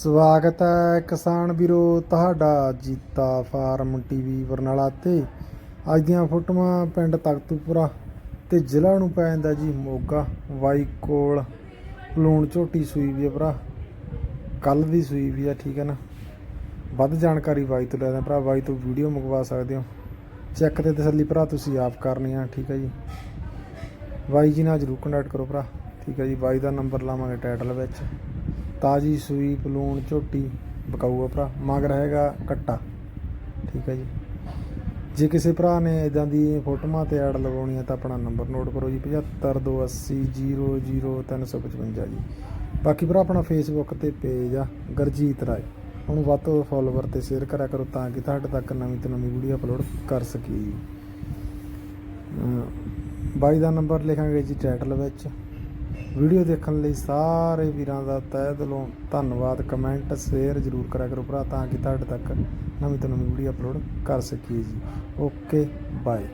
ਸਵਾਗਤ ਹੈ ਕਿਸਾਨ ਵੀਰੋ, ਤੁਹਾਡਾ ਜੀਤਾ ਫਾਰਮ ਟੀਵੀ ਬਰਨਾਲਾ ਤੇ। ਅੱਜ ਦੀਆਂ ਫੋਟੋਆਂ ਪਿੰਡ ਤਖਤੂਪੁਰਾ ਤੇ ਜ਼ਿਲ੍ਹਾ ਨੂੰ ਪੈ ਜਾਂਦਾ ਜੀ ਮੋਗਾ। ਵਾਈ ਕੋਲ ਲੂਣ ਝੋਟੀ ਸੂਈ ਵੀ ਆ ਭਰਾ। ਕੱਲ ਦੀ ਸੂਈ ਵੀ ਆ ਠੀਕ ਹੈ ਨਾ? ਵੱਧ ਜਾਣਕਾਰੀ ਬਾਈ ਤੋਂ ਲੈਦਾ ਭਰਾ, ਬਾਈ ਤੋਂ ਵੀਡੀਓ ਮੰਗਵਾ ਸਕਦੇ ਹੋ। ਚੈੱਕ ਤੇ ਤਸੱਲੀ ਭਰਾ, ਤੁਸੀਂ ਆਪ ਕਰਨੀ ਆ, ਠੀਕ ਹੈ ਜੀ। ਬਾਈ ਜੀ ਨਾਲ ਜਰੂਰ ਕੰਟੈਕਟ ਕਰੋ ਭਰਾ, ਠੀਕ ਹੈ ਜੀ। ਬਾਈ ਦਾ ਨੰਬਰ ਲਾਵਾਂਗੇ ਟਾਈਟਲ ਵਿੱਚ। ਤਾਜੀ ਸੂਈ ਪਲੂਣ ਝੋਟੀ ਬਕਾਊ ਆ ਭਰਾ, ਮਗਰ ਹੈਗਾ ਕੱਟਾ। ਠੀਕ ਹੈ ਜੀ। ਜੇ ਕਿਸੇ ਭਰਾ ਨੇ ਇਦਾਂ ਦੀ ਫੋਟੋਆਂ ਤੇ ਐਡ ਲਗਾਉਣੀ ਹੈ ਤਾਂ ਆਪਣਾ ਨੰਬਰ ਨੋਟ ਕਰੋ ਜੀ 7528000355 ਜੀ। ਬਾਕੀ ਭਰਾ ਆਪਣਾ ਫੇਸਬੁੱਕ ਤੇ ਪੇਜ ਆ, ਗਰਜੀਤ ਰਾਏ। ਉਹਨੂੰ ਵੱਧ ਤੋਂ ਫੋਲੋਵਰ ਤੇ ਸ਼ੇਅਰ ਕਰਿਆ ਕਰੋ ਤਾਂ ਕਿ ਤੁਹਾਡੇ ਤੱਕ ਨਵੀਂ ਤੋਂ ਨਵੀਂ ਵੀਡੀਓ ਅਪਲੋਡ ਕਰ ਸਕੀਏ। ਜੀ ਬਾਈ ਦਾ ਨੰਬਰ ਲਿਖਾਂਗੇ ਜੀ ਟਾਈਟਲ ਵਿੱਚ। ਵੀਡੀਓ ਦੇਖਣ ਲਈ ਸਾਰੇ ਵੀਰਾਂ ਦਾ ਤਹਿ ਦਿਲੋਂ ਧੰਨਵਾਦ। ਕਮੈਂਟ, ਸ਼ੇਅਰ ਜ਼ਰੂਰ ਕਰਿਆ ਕਰੋ ਭਰਾ, ਤਾਂ ਕਿ ਤੁਹਾਡੇ ਤੱਕ ਨਵੀਂ ਤੋਂ ਨਵੀਂ ਵੀਡੀਓ ਅਪਲੋਡ ਕਰ ਸਕੀਏ ਜੀ। Okay, bye.